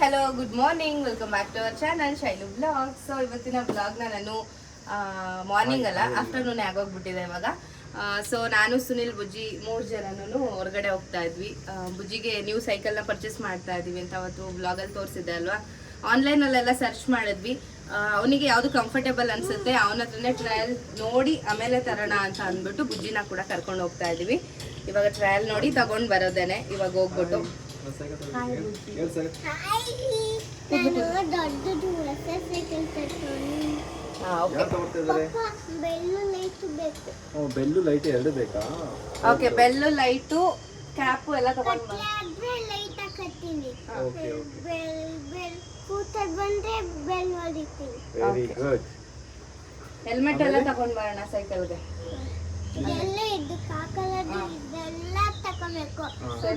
Hello good morning welcome back to our channel Shailu blog so ಇವತ್ತಿನ ಬ್ಲಾಗ್ನ ನಾನು morning ಅಲ್ಲ ಆಫ್ಟರ್ನೂನ್ ಆಗೋಗ್ಬಿಟ್ಟಿದೆ ಇವಾಗ. ಸೊ ನಾನು ಸುನಿಲ್ ಬುಜ್ಜಿ ಮೂರು ಜನನೂ ಹೊರಗಡೆ ಹೋಗ್ತಾ ಇದ್ವಿ. ಬುಜ್ಜಿಗೆ ನ್ಯೂ ಸೈಕಲ್ನ ಪರ್ಚೇಸ್ ಮಾಡ್ತಾ ಇದೀವಿ ಅಂತ ಅವತ್ತು ಬ್ಲಾಗಲ್ಲಿ ತೋರಿಸಿದ್ದೆ ಅಲ್ವಾ? ಆನ್ಲೈನಲ್ಲೆಲ್ಲ ಸರ್ಚ್ ಮಾಡಿದ್ವಿ. ಅವನಿಗೆ ಯಾವುದು ಕಂಫರ್ಟೇಬಲ್ ಅನ್ಸುತ್ತೆ ಅವನ ಹತ್ರನೇ ಟ್ರಯಲ್ ನೋಡಿ ಆಮೇಲೆ ತರೋಣ ಅಂತ ಅಂದ್ಬಿಟ್ಟು ಬುಜ್ಜಿನ ಕೂಡ ಕರ್ಕೊಂಡು ಹೋಗ್ತಾ ಇದೀವಿ ಇವಾಗ ಟ್ರಯಲ್ ನೋಡಿ ತಗೊಂಡು ಬರೋದೇನೆ ಇವಾಗ ಹೋಗ್ಬಿಟ್ಟು. ಬೆಲ್ಲು ಲೈಟ್ ಬೇಕು. ಓ ಬೆಲ್ಲು ಲೈಟ್ ಎರಡು ಬೇಕಾ? ಓಕೆ ಬೆಲ್ಲು ಲೈಟು ಕ್ಯಾಪು ಎಲ್ಲ ತಗೊಂಡ್ ಬಾ. ಆದ್ರೆ ಲೈಟ್ ಹಾಕತ್ತೀನಿ. ಓಕೆ ಓಕೆ ಬೆಲ್ ಬೆಲ್ ಕೂತದ್ ಬಂದ್ರೆ ಬೆಲ್ ಹೊಡಿತೀನಿ ವೆರಿ ಗುಡ್ ಹೆಲ್ಮೆಟ್ ಎಲ್ಲ ತಗೊಂಡ್ ಬರೋಣ ಸೈಕಲ್ಗೆ. ಇದೆಲ್ಲ ಇದಕ್ಕೆ ಹಾಕಲ್ಲದು ಇದೆಲ್ಲ ತಗೋಬೇಕು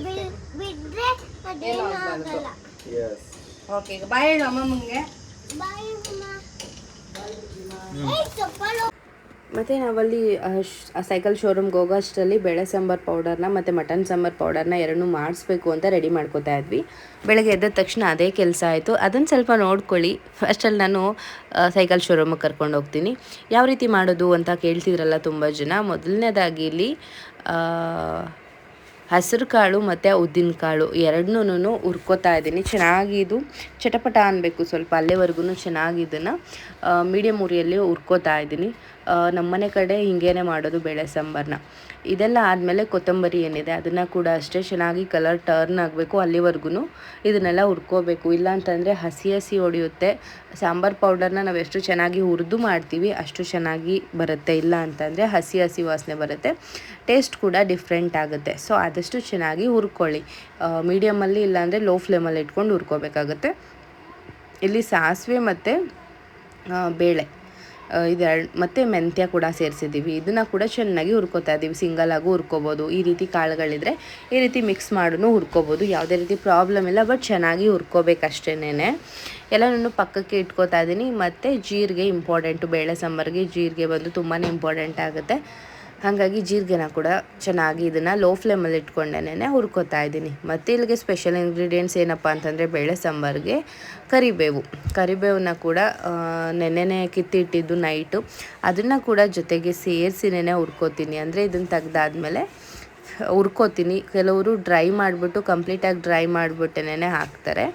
ಬಿಡ್- ಬಿಟ್ರೆ ಅದೇನು ಆಗಲ್ಲ. ಎಸ್ ಓಕೆ ಈಗ ಬಾಯ್ ಹೇಳು ಅಮ್ಮಮ್ಮಂಗೆ ಬಾಯ್ ಅಮ್ಮ ಚಪ್ಪಲು. ಮತ್ತು ನಾವಲ್ಲಿ ಸೈಕಲ್ ಶೋರೂಮ್ಗೆ ಹೋಗೋ ಅಷ್ಟರಲ್ಲಿ ಬೇಳೆ ಸಾಂಬಾರು ಪೌಡರ್ನ ಮತ್ತು ಮಟನ್ ಸಾಂಬಾರ್ ಪೌಡರ್ನ ಎರಡನ್ನೂ ಮಾಡಿಸ್ಬೇಕು ಅಂತ ರೆಡಿ ಮಾಡ್ಕೋತಾ ಇದ್ವಿ. ಬೆಳಗ್ಗೆ ಎದ್ದ ತಕ್ಷಣ ಅದೇ ಕೆಲಸ ಆಯಿತು. ಅದನ್ನು ಸ್ವಲ್ಪ ನೋಡ್ಕೊಳ್ಳಿ. ಫಸ್ಟಲ್ಲಿ ನಾನು ಸೈಕಲ್ ಶೋರೂಮಿಗೆ ಕರ್ಕೊಂಡು ಹೋಗ್ತೀನಿ. ಯಾವ ರೀತಿ ಮಾಡೋದು ಅಂತ ಕೇಳ್ತಿದ್ರಲ್ಲ ತುಂಬ ಜನ. ಮೊದಲನೇದಾಗಿ ಇಲ್ಲಿ ಹಸಿರು ಕಾಳು ಮತ್ತು ಉದ್ದಿನ ಕಾಳು ಎರಡನ್ನೂ ಹುರ್ಕೋತಾ ಇದ್ದೀನಿ. ಚೆನ್ನಾಗಿ ಇದು ಚಟಪಟ ಅನ್ನಬೇಕು ಸ್ವಲ್ಪ ಅಲ್ಲೇವರೆಗೂ ಚೆನ್ನಾಗಿ ಇದನ್ನು ಮೀಡಿಯಮ್ ಉರಿಯಲ್ಲಿ ಹುರ್ಕೋತಾ ಇದ್ದೀನಿ. ನಮ್ಮನೆ ಕಡೆ ಹಿಂಗೇನೆ ಮಾಡೋದು ಬೇಳೆ ಸಾಂಬಾರನ್ನ ಇದೆಲ್ಲ ಆದಮೇಲೆ ಕೊತ್ತಂಬರಿ ಏನಿದೆ, ಅದನ್ನು ಕೂಡ ಅಷ್ಟೇ ಚೆನ್ನಾಗಿ ಕಲರ್ ಟರ್ನ್ ಆಗಬೇಕು ಅಲ್ಲಿವರೆಗೂ ಇದನ್ನೆಲ್ಲ ಹುರ್ಕೋಬೇಕು. ಇಲ್ಲ ಅಂತಂದರೆ ಹಸಿ ಹಸಿ ಹೊಡೆಯುತ್ತೆ. ಸಾಂಬಾರು ಪೌಡರ್ನ ನಾವು ಎಷ್ಟು ಚೆನ್ನಾಗಿ ಹುರಿದು ಮಾಡ್ತೀವಿ, ಅಷ್ಟು ಚೆನ್ನಾಗಿ ಬರುತ್ತೆ. ಇಲ್ಲ ಅಂತಂದರೆ ಹಸಿ ಹಸಿ ವಾಸನೆ ಬರುತ್ತೆ. ಟೇಸ್ಟ್ ಕೂಡ ಡಿಫ್ರೆಂಟ್ ಆಗುತ್ತೆ. ಸೊ ಆದಷ್ಟು ಚೆನ್ನಾಗಿ ಹುರ್ಕೊಳ್ಳಿ. ಮೀಡಿಯಮಲ್ಲಿ ಇಲ್ಲಾಂದರೆ ಲೋ ಫ್ಲೇಮಲ್ಲಿ ಇಟ್ಕೊಂಡು ಹುರ್ಕೋಬೇಕಾಗುತ್ತೆ. ಇಲ್ಲಿ ಸಾಸಿವೆ ಮತ್ತು ಬೇಳೆ. ಇದೆರಡು ಮತ್ತು ಮೆಂತ್ಯ ಕೂಡ ಸೇರಿಸಿದ್ದೀವಿ. ಇದನ್ನು ಕೂಡ ಚೆನ್ನಾಗಿ ಹುರ್ಕೋತಾ ಇದ್ದೀವಿ ಸಿಂಗಲ್ ಆಗು ಹುರ್ಕೋಬೋದು. ಈ ರೀತಿ ಕಾಳುಗಳಿದ್ರೆ ಈ ರೀತಿ ಮಿಕ್ಸ್ ಮಾಡೂ ಹುರ್ಕೋಬೋದು. ಯಾವುದೇ ರೀತಿ ಪ್ರಾಬ್ಲಮ್ ಇಲ್ಲ ಬಟ್ ಚೆನ್ನಾಗಿ ಹುರ್ಕೋಬೇಕಷ್ಟೇನೆ ಎಲ್ಲನೂ ಪಕ್ಕಕ್ಕೆ ಇಟ್ಕೋತಾ ಇದ್ದೀನಿ ಮತ್ತು ಜೀರಿಗೆ ಇಂಪಾರ್ಟೆಂಟು ಬೇಳೆ ಸಾಂಬಾರಿಗೆ ಜೀರಿಗೆ ಬಂದು ತುಂಬಾ ಇಂಪಾರ್ಟೆಂಟ್ ಆಗುತ್ತೆ. ಹಾಗಾಗಿ ಜೀರಿಗೆನ ಕೂಡ ಚೆನ್ನಾಗಿ ಇದನ್ನು ಲೋ ಫ್ಲೇಮಲ್ಲಿ ಇಟ್ಕೊಂಡೇನೆ ಹುರ್ಕೋತಾ ಇದ್ದೀನಿ. ಮತ್ತು ಇಲ್ಲಿಗೆ ಸ್ಪೆಷಲ್ ಇಂಗ್ರೀಡಿಯೆಂಟ್ಸ್ ಏನಪ್ಪ ಅಂತಂದರೆ ಬೇಳೆ ಸಾಂಬಾರಿಗೆ ಕರಿಬೇವು. ಕರಿಬೇವನ್ನ ಕೂಡ ನೆನೆನೆ ಕಿತ್ತಿಟ್ಟಿದ್ದು ನೈಟು ಅದನ್ನು ಕೂಡ ಜೊತೆಗೆ ಸೇರಿಸಿ ನೆನೆ ಹುರ್ಕೋತೀನಿ. ಅಂದರೆ ಇದನ್ನು ತೆಗ್ದಾದ್ಮೇಲೆ ಹುರ್ಕೋತೀನಿ. ಕೆಲವರು ಡ್ರೈ ಮಾಡಿಬಿಟ್ಟು ಕಂಪ್ಲೀಟಾಗಿ ಡ್ರೈ ಮಾಡಿಬಿಟ್ಟೆನೇ ಹಾಕ್ತಾರೆ.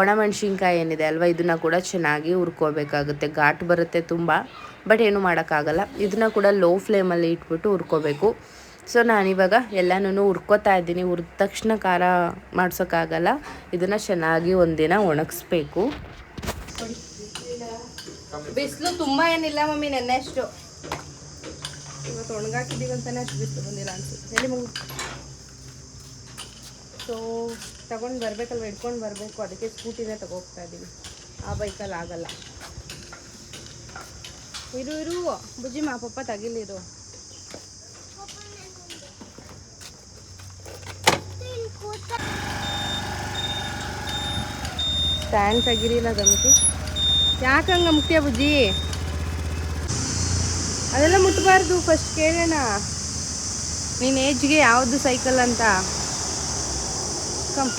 ಒಣ ಮೆಣಸಿನ್ಕಾಯಿ ಏನಿದೆ ಅಲ್ವಾ, ಇದನ್ನು ಕೂಡ ಚೆನ್ನಾಗಿ ಹುರ್ಕೋಬೇಕಾಗುತ್ತೆ. ಘಾಟ್ ಬರುತ್ತೆ ತುಂಬ. ಬಟ್ ಏನು ಮಾಡೋಕ್ಕಾಗಲ್ಲ. ಇದನ್ನ ಕೂಡ ಲೋ ಫ್ಲೇಮಲ್ಲಿ ಇಟ್ಬಿಟ್ಟು ಹುರ್ಕೋಬೇಕು. ಸೊ ನಾನಿವಾಗ ಎಲ್ಲನೂ ಹುರ್ಕೋತಾ ಇದ್ದೀನಿ. ಹುರಿದ ತಕ್ಷಣ ಖಾರ ಮಾಡ್ಸೋಕ್ಕಾಗಲ್ಲ. ಇದನ್ನು ಚೆನ್ನಾಗಿ ಒಂದಿನ ಒಣಗಿಸ್ಬೇಕು. ಬಿಸಿಲು ತುಂಬ ಏನಿಲ್ಲ ಮಮ್ಮಿ ನೆನ್ನೆ ಅಷ್ಟು. ಇವತ್ತು ಒಣಗಾಕಿದ್ದೀವಿ ಅಂತಾನೆ ಅಷ್ಟು ಬಿಸಿಲು ಬಂದಿಲ್ಲ ಅನ್ಸುತ್ತೆ. ಹೇಳಿ ಮಗು ಸೊ ತಗೊಂಡು ಬರಬೇಕಲ್ವ? ಇಟ್ಕೊಂಡು ಬರಬೇಕು. ಅದಕ್ಕೆ ಸ್ಕೂಟಿನೇ ತಗೋಗ್ತಾ ಇದ್ದೀವಿ. ಆ ಬೈಕಲ್ಲಿ ಆಗಲ್ಲ. ಇರು ಇರು. ಬುಜ್ಜಿ ಮಾ, ಪಪ್ಪ ತಗಿಲಿರು. ಸ್ಟ್ಯಾಂಡ್ ಗಮತಿ ಯಾಕೆ ಹಂಗೆ ಮುಖ್ಯ ಬುಜ್ಜಿ? ಅದೆಲ್ಲ ಮುಟ್ಟಬಾರ್ದು ಫಸ್ಟ್ ಕೇಳೋಣ. ನಿನ್ನ ಏಜ್ಗೆ ಯಾವುದು ಸೈಕಲ್ ಅಂತ? ಕಮ್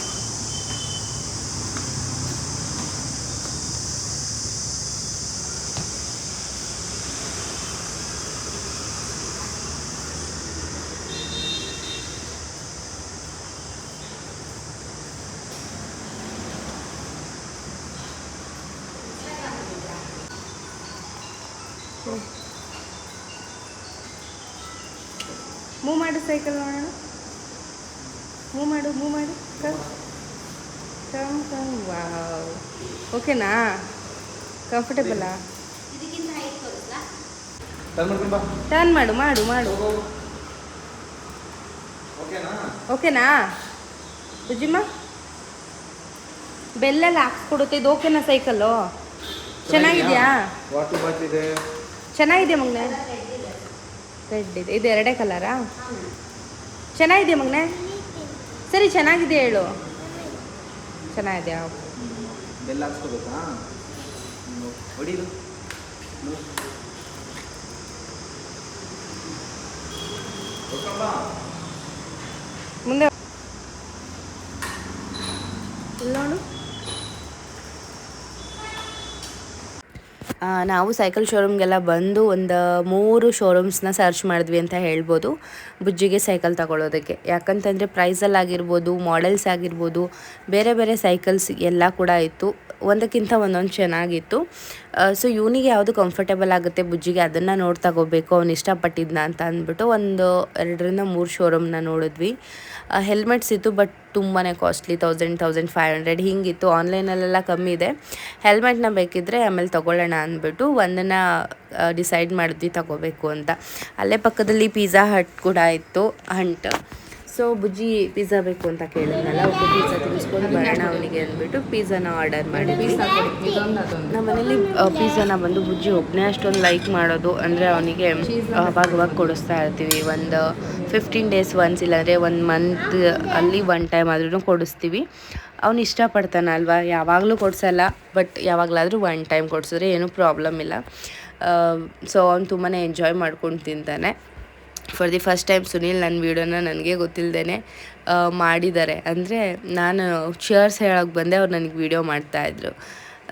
ಮೂವ್ ಮಾಡು ಸೈಕಲ್ ನೋಡೋಣ. ಮೂವ್ ಮಾಡು ಮೂವ್ ಮಾಡು. ಕಮ್ ಕಮ್ ಕಮ್ ವಾವ್ ಓಕೆನಾ ಕಂಫರ್ಟೇಬಲಾ ಟರ್ನ್ ಮಾಡು ಮಾಡು ಮಾಡು. ಓಕೆನಾ ಓಕೆನಾ ಬುಜ್ಜಿಮ್ಮ ಬೆಲ್ಲೆಲ್ಲ ಹಾಕ್ಸ್ಕೊಡುತ್ತೆ. ಇದು ಓಕೆನಾ ಸೈಕಲ್ಲು ಚೆನ್ನಾಗಿದೆಯಾ? ಚೆನ್ನಾಗಿದೆಯಾ? ಮಗನೆ? ರೆಡ್ ಇದೆ. ಇದು ಎರಡೇ ಕಲರಾ ಚೆನ್ನಾಗಿದೆಯಾ ಮಗನೇ? ಸರಿ ಚೆನ್ನಾಗಿದೆ ಹೇಳು. ಚೆನ್ನಾಗಿದೆಯಾ ಬೆಲ್ಲ ಹಾಕ್ಸ್ಕೋಬೇಕಾ? ಹೊಡಿದು ಮುಂದೆ ಎಲ್ಲ ನೋಡು ನಾವು ಸೈಕಲ್ ಶೋರೂಮ್ಗೆಲ್ಲ ಬಂದು ಒಂದು ಮೂರು ಶೋರೂಮ್ಸ್ನ ಸರ್ಚ್ ಮಾಡಿದ್ವಿ ಅಂತ ಹೇಳ್ಬೋದು, ಬುಜ್ಜಿಗೆ ಸೈಕಲ್ ತಗೊಳ್ಳೋದಕ್ಕೆ ಯಾಕಂತಂದರೆ ಪ್ರೈಸಲ್ಲಾಗಿರ್ಬೋದು ಮಾಡೆಲ್ಸ್ ಆಗಿರ್ಬೋದು, ಬೇರೆ ಬೇರೆ ಸೈಕಲ್ಸ್ ಎಲ್ಲ ಕೂಡ ಇತ್ತು. ಒಂದಕ್ಕಿಂತ ಒಂದೊಂದು ಚೆನ್ನಾಗಿತ್ತು. ಸೊ ಇವನಿಗೆ ಯಾವುದು ಕಂಫರ್ಟೇಬಲ್ ಆಗುತ್ತೆ, ಬುಜ್ಜಿಗೆ ಅದನ್ನು ನೋಡಿ ತಗೋಬೇಕು, ಅವ್ನು ಇಷ್ಟಪಟ್ಟಿದ್ನ ಅಂತ ಅಂದ್ಬಿಟ್ಟು ಒಂದು ಎರಡರಿಂದ ಮೂರು ಶೋರೂಮ್ನ ನೋಡಿದ್ವಿ. ಹೆಲ್ಮೆಟ್ಸ್ ಇತ್ತು ಬಟ್ ತುಂಬಾ costly thousand thousand five hundred ಹಿಂಗಿತ್ತು. ಆನ್ಲೈನಲ್ಲೆಲ್ಲ ಕಮ್ಮಿ ಇದೆ. ಹೆಲ್ಮೆಟ್ನ ಬೇಕಿದ್ದರೆ ಆಮೇಲೆ ತೊಗೊಳ್ಳೋಣ ಅಂದ್ಬಿಟ್ಟು ಒಂದನ್ನು ಡಿಸೈಡ್ ಮಾಡಿದ್ವಿ ತಗೋಬೇಕು ಅಂತ. ಅಲ್ಲೇ ಪಕ್ಕದಲ್ಲಿ ಪಿಜ್ಜಾ ಹಟ್ ಕೂಡ ಇತ್ತು ಹಂಟ್ ಸೊ ಬುಜ್ಜಿ ಪಿಜ್ಜಾ ಬೇಕು ಅಂತ ಕೇಳಿದ್ನಲ್ಲ ಒಬ್ಬ ಪಿಜ್ಜಾ ತಿನ್ನಿಸ್ಕೊಂಡು ಬರೋಣ ಅವನಿಗೆ ಅಂದ್ಬಿಟ್ಟು ಪಿಜ್ಜಾನ ಆರ್ಡರ್ ಮಾಡಿದ್ವಿ. ನಮ್ಮ ಮನೇಲಿ ಪಿಜ್ಜಾನ ಬಂದು ಬುಜ್ಜಿ ಒಬ್ಬನೇ ಅಷ್ಟೊಂದು ಲೈಕ್ ಮಾಡೋದು ಅಂದರೆ ಅವನಿಗೆ ಅವಾಗ ಅವಾಗ ಕೊಡಿಸ್ತಾ ಇರ್ತೀವಿ. ಒಂದು ಫಿಫ್ಟೀನ್ ಡೇಸ್ ಒನ್ಸ್ ಇಲ್ಲಾಂದರೆ ಒಂದು ಮಂತ್ ಅಲ್ಲಿ ಒನ್ ಟೈಮ್ ಆದ್ರೂ ಕೊಡಿಸ್ತೀವಿ. ಅವ್ನು ಇಷ್ಟಪಡ್ತಾನಲ್ವ ಯಾವಾಗಲೂ ಕೊಡಿಸಲ್ಲ ಬಟ್ ಯಾವಾಗಲಾದರೂ ಒನ್ ಟೈಮ್ ಕೊಡಿಸಿದ್ರೆ ಏನೂ ಪ್ರಾಬ್ಲಮ್ ಇಲ್ಲ. ಸೊ ಅವ್ನು ತುಂಬಾ ಎಂಜಾಯ್ ಮಾಡ್ಕೊಂಡು ತಿಂತಾನೆ. For the first time Sunil ನನ್ನ ವೀಡಿಯೋನ ನನಗೆ ಗೊತ್ತಿಲ್ಲದೇ ಮಾಡಿದ್ದಾರೆ. ಅಂದರೆ ನಾನು ಚೇರ್ಸ್ ಹೇಳೋಕ್ಕೆ ಬಂದೆ, ಅವ್ರು ನನಗೆ ವೀಡಿಯೋ ಮಾಡ್ತಾಯಿದ್ರು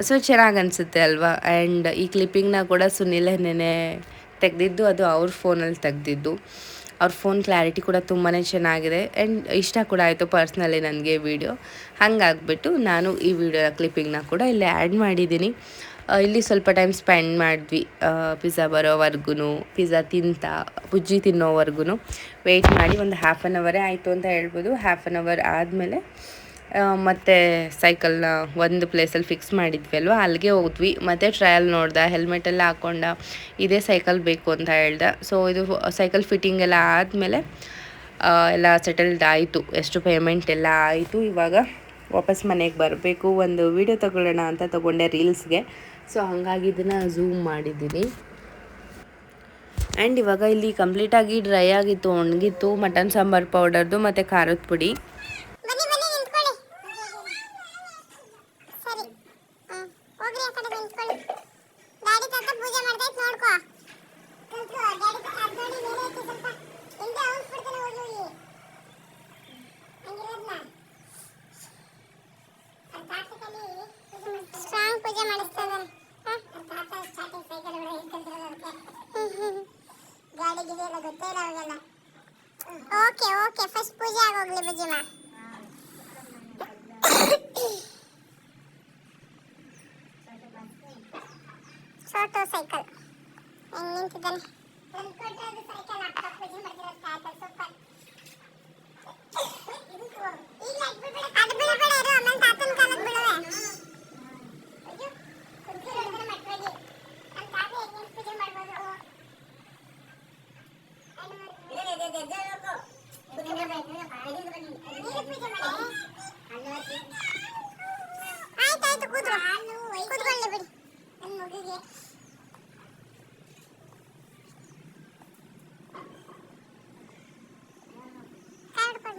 ಸೊ ಚೆನ್ನಾಗಿ ಅನಿಸುತ್ತೆ ಅಲ್ವಾ? ಆ್ಯಂಡ್ ಈ ಕ್ಲಿಪ್ಪಿಂಗ್ನ ಕೂಡ ಸುನೀಲೇ ನೆನೆ ತೆಗೆದಿದ್ದು, ಅದು ಅವ್ರ ಫೋನಲ್ಲಿ ತೆಗೆದಿದ್ದು. ಅವ್ರ ಫೋನ್ ಕ್ಲಾರಿಟಿ ಕೂಡ ತುಂಬಾ ಚೆನ್ನಾಗಿದೆ. ಆ್ಯಂಡ್ ಇಷ್ಟ ಕೂಡ ಆಯಿತು ಪರ್ಸ್ನಲಿ ನನಗೆ ವೀಡಿಯೋ ಹಾಗಾಗ್ಬಿಟ್ಟು ನಾನು ಈ ವಿಡಿಯೋ ಕ್ಲಿಪ್ಪಿಂಗ್ನ ಕೂಡ ಇಲ್ಲಿ ಆ್ಯಡ್ ಮಾಡಿದ್ದೀನಿ. ಇಲ್ಲಿ ಸ್ವಲ್ಪ ಟೈಮ್ ಸ್ಪೆಂಡ್ ಮಾಡಿದ್ವಿ. ಪಿಜ್ಜಾ ಬರೋವರೆಗೂ ಪಿಜ್ಜಾ ತಿಂತ, ಬುಜ್ಜಿ ತಿನ್ನೋವರೆಗೂ ವೆಯ್ಟ್ ಮಾಡಿ ಒಂದು ಹಾಫ್ ಆನ್ ಅವರೇ ಆಯಿತು ಅಂತ ಹೇಳ್ಬೋದು. ಹಾಫ್ ಆನ್ ಅವರ್ ಆದಮೇಲೆ ಮತ್ತೆ ಸೈಕಲ್ನ ಒಂದು ಪ್ಲೇಸಲ್ಲಿ ಫಿಕ್ಸ್ ಮಾಡಿದ್ವಿ ಅಲ್ವಾ? ಅಲ್ಲಿಗೆ ಹೋದ್ವಿ. ಮತ್ತೆ ಟ್ರಯಲ್ ನೋಡ್ದೆ ಹೆಲ್ಮೆಟ್ ಎಲ್ಲ ಹಾಕ್ಕೊಂಡ ಇದೇ ಸೈಕಲ್ ಬೇಕು ಅಂತ ಹೇಳ್ದೆ. ಸೊ ಇದು ಸೈಕಲ್ ಫಿಟ್ಟಿಂಗ್ ಎಲ್ಲ ಆದಮೇಲೆ ಎಲ್ಲ ಸೆಟಲ್ಡ್ ಆಯಿತು. ಎಷ್ಟು ಪೇಮೆಂಟ್ ಎಲ್ಲ ಆಯಿತು. ಇವಾಗ ವಾಪಸ್ ಮನೆಗೆ ಬರಬೇಕು. ಒಂದು ವಿಡಿಯೋ ತಗೊಳ್ಳೋಣ ಅಂತ ತಗೊಂಡೆ ರೀಲ್ಸ್ಗೆ ಸೊ ಹಾಗಾಗಿ ಇದನ್ನು ಝೂಮ್ ಮಾಡಿದ್ದೀನಿ. ಆ್ಯಂಡ್ ಇವಾಗ ಇಲ್ಲಿ ಕಂಪ್ಲೀಟಾಗಿ ಡ್ರೈ ಆಗಿತ್ತು. ಒಣಗಿತ್ತು. ಮಟನ್ ಸಾಂಬಾರು ಪೌಡರ್ದು ಮತ್ತು ಖಾರದ ಪುಡಿ ಬನ್ನಿ ಬನ್ನಿ ನಿಂತ್ಕೊಳ್ಳಿ ಸರಿ ಹ್ಮ್ ಹೋಗ್ರಿ ಆ ಕಡೆ ನಿಂತ್ಕೊಳ್ಳಿ ಗಾಡಿ ತಾತ ಪೂಜೆ ಮಾಡ್ದೈತ್ ನೋಡ್ಕೋ ಕೂತ್ಕೋ, ಗಾಡಿ ತಾತ ಅದ್ ನೋಡಿ ಮೇಲೆ ಐತಿ ಸ್ವಲ್ಪ ಹಿಂದೆ ಹೋಗ್ಬಿಡ್ತಾನೆ ಹೋಗಿ ಹೋಗಿ ಹಂಗಿರೋದ್ನ ಸ್ಟ್ರಾಂಗ್ ಪೂಜೆ ಮಾಡಿಸ್ತಾ ಇದ್ದಾನೆ ಗಾಡಿ ಗಿಡಿ ಎಲ್ಲ ಗೊತ್ತೇ ಇಲ್ಲ ಅವಾಗೆಲ್ಲ ಓಕೆ ಓಕೆ ಫಸ್ಟ್ ಪೂಜೆ ಆಗೋಗ್ಲಿ ಬಜ್ಜಿಮಾ ಸೋಟೋ ಸೈಕಲ್. ಹೆಂಗ್ ನಿಂತಿದ್ದಾನೆ. Cycle super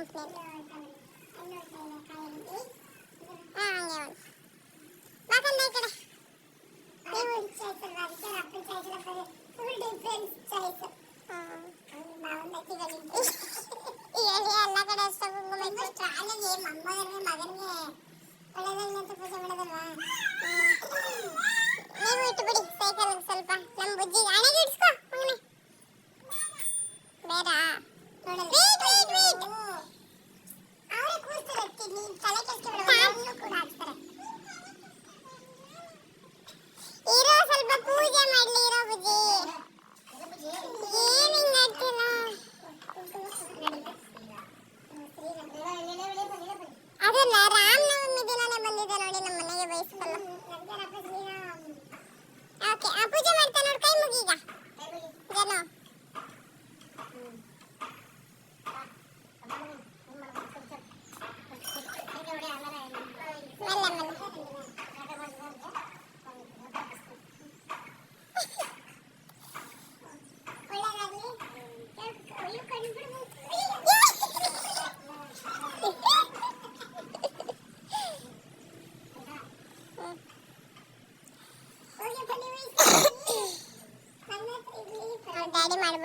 ಈ ಕಂಪ್ನಿಯಲ್ಲಿ ಹಾಂ ಹಂಗೆ ಒಂದು ಬಾಕಂದ ಈ ಕಡೆ ಹೇಳಿ ಎಲ್ಲ ಕಡೆ ಅಷ್ಟ ಕುಂಕುಮ ಶಾಲೆಗೆ ಮಮ್ಮಗನಿಗೆ ಮಗನಿಗೆ ಒಳ್ಳೆದಾಗಲಿ ಅಂತ ಪೂಜೆ ಮಾಡೋದಲ್ವಾ ನೀವು ಇಟ್ಬಿಡಿ ಸೈಕಲ್ ಸ್ವಲ್ಪ ನಮ್ಮ ಬುಜ್ಜಿಗೆ ಹಣೆಗೆ ಇಡ್ಸ್ಕೊ ಮಗನೇ ಬೇಡ ವೇಟ್ ವೇಟ್ ವೇಟ್ ಅವರೇ ಕೂರ್ತಾರೆ ನೀನು ತಲೆ ಕೆಲ್ಸ್ಕೊಬೇಡ ಕೂಡ ಹಾಕ್ತಾರೆ ಇರೋ ಸ್ವಲ್ಪ ಪೂಜೆ ಮಾಡ್ಲಿ ಇರೋ ಬುಜ್ಜಿ ಏನ್ ಹಿಂಗ್ ಆಡ್ತಿಲ್ಲ ಅದಲ್ಲ ರಾಮನವಮಿ ದಿನನೇ ಬಂದಿದೆ ನೋಡಿ ನಮ್ಮ ಮನೆಗೆ ಬಯಸ್ಕೊಳ್ಳೋ ಓಕೆ ಆ ಪೂಜೆ ಮಾಡ್ತಾ ನೋಡ್ ಕೈ ಮುಗಿ ಹೋಗೀಗ ಜನ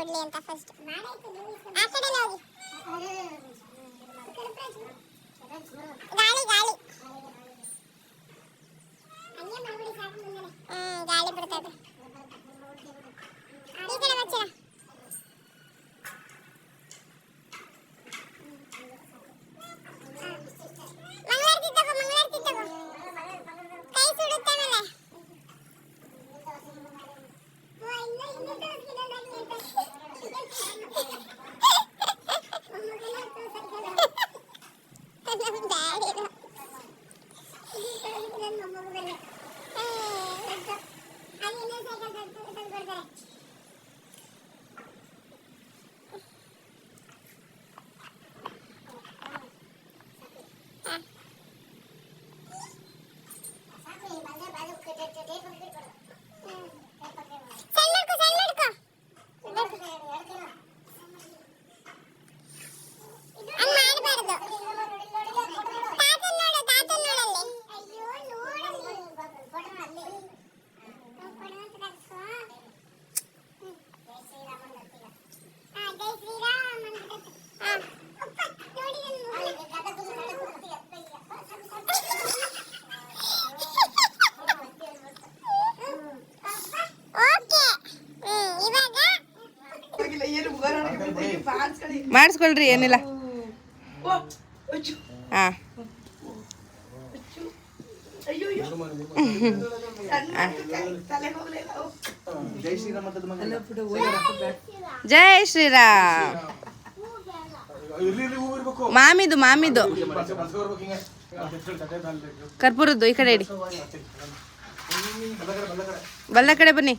ಡ್ಯಾಡಿ ಮಾಡ್ಬಿಡ್ಲಿ ಅಂತ ಫಸ್ಟ್ ಆ ಕಡೆ ಹೋಗಿ ಗಾಳಿ ಗಾಳಿ ಹ್ಮ್ ಗಾಳಿ ಬಿಡ್ತದೆ ಈ ಕಡೆ ಬಚ್ಚಿರ ಮಂಗಳಾರತಿ ತಗೋ ಮಂಗಳಾರತಿ ತಗೋ ಕೈ ಸುಡುತ್ತೆ ಆಮೇಲೆ ಸಣ್ಣ ಮಾಡ್ಕೊ ಸಣ್ಣ ಮಾಡ್ಕೊ ಹಂಗ್ ಮಾಡ್ಬಾರ್ದು ತಾತನ್ ನೋಡು ತಾತನ್ ನೋಡಲ್ಲಿ ಹಾ, ಜೈ ಶ್ರೀರಾಮ್ ಅಂದ್ಬಿಟ್ಟು. ಹಾ. ಅಪ್ಪ, ನೋಡಿ ಓಕೆ ಹ್ಮ್ ಇವಾಗ ಮಾಡಿಸ್ಕೊಳ್ರಿ ಏನಿಲ್ಲ. ಹಾಂ. ಜೈ ಶ್ರೀರಾಮ್. ಮಾಮಿದು ಮಾಮಿದು. ಕರ್ಪೂರದ್ದು ಈ ಕಡೆ ಇಡಿ. ಬಲ್ಲ ಕಡೆ ಬನ್ನಿ.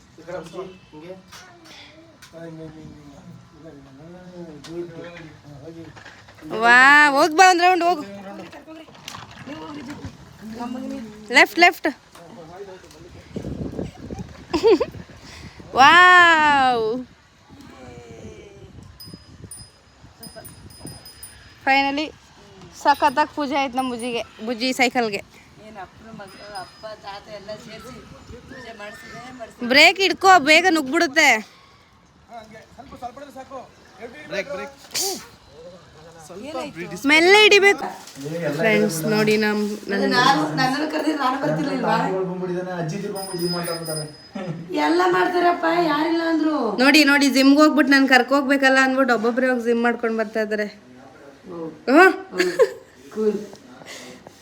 ವಾ ಹೋಗ್ ಬಾ ಒಂದು ರೌಂಡ್ ಹೋಗು. ಲೆಫ್ಟ್ ಲೆಫ್ಟ್ ವಾವ್ ಫೈನಲಿ ಸಖತ್ತಾಗಿ ಪೂಜೆ ಆಯ್ತು ನಮ್ಮ ಬುಜ್ಜಿಗೆ ಬುಜ್ಜಿ ಸೈಕಲ್ಗೆ ಬ್ರೇಕ್ ಹಿಡ್ಕೋ ಬೇಗ ನುಗ್ಬಿಡುತ್ತೆ ಮೆಲ್ಲ ಹಿಡಿಬೇಕು ಫ್ರೆಂಡ್ಸ್ ನೋಡಿ ನಮ್ ಎಲ್ಲ ಮಾಡ್ತಾರಪ್ಪ ಯಾರಿಲ್ಲ ಅಂದ್ರು. ನೋಡಿ ನೋಡಿ ಜಿಮ್ಗೆ ಹೋಗ್ಬಿಟ್ಟು ನಾನು ಕರ್ಕೋಗ್ಬೇಕಲ್ಲ ಅಂದ್ಬಿಟ್ಟು ಒಬ್ಬೊಬ್ರೆ ಹೋಗಿ ಜಿಮ್ ಮಾಡ್ಕೊಂಡು ಬರ್ತಾ ಇದ್ದಾರೆ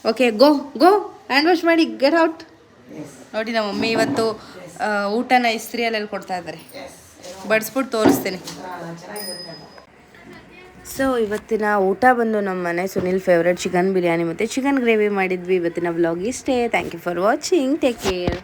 okay go go hand wash ಮಾಡಿ ಗೆಟ್ ಔಟ್ ನೋಡಿ ನಮ್ಮ ಮಮ್ಮಿ ಇವತ್ತು ಊಟನ ಇಸ್ತ್ರಿಯಲ್ಲಿ ಕೊಡ್ತಾ ಇದ್ದಾರೆ ಬಡಿಸ್ಬಿಟ್ಟು ತೋರಿಸ್ತೀನಿ. ಸೊ ಇವತ್ತಿನ ಊಟ ಬಂದು ನಮ್ಮ ಮನೆ ಸುನಿಲ್ ಫೇವ್ರೆಟ್ ಚಿಕನ್ ಬಿರಿಯಾನಿ ಮತ್ತು ಚಿಕನ್ ಗ್ರೇವಿ ಮಾಡಿದ್ವಿ. ಇವತ್ತಿನ ಬ್ಲಾಗ್ ಇಷ್ಟೇ. Thank you for watching take care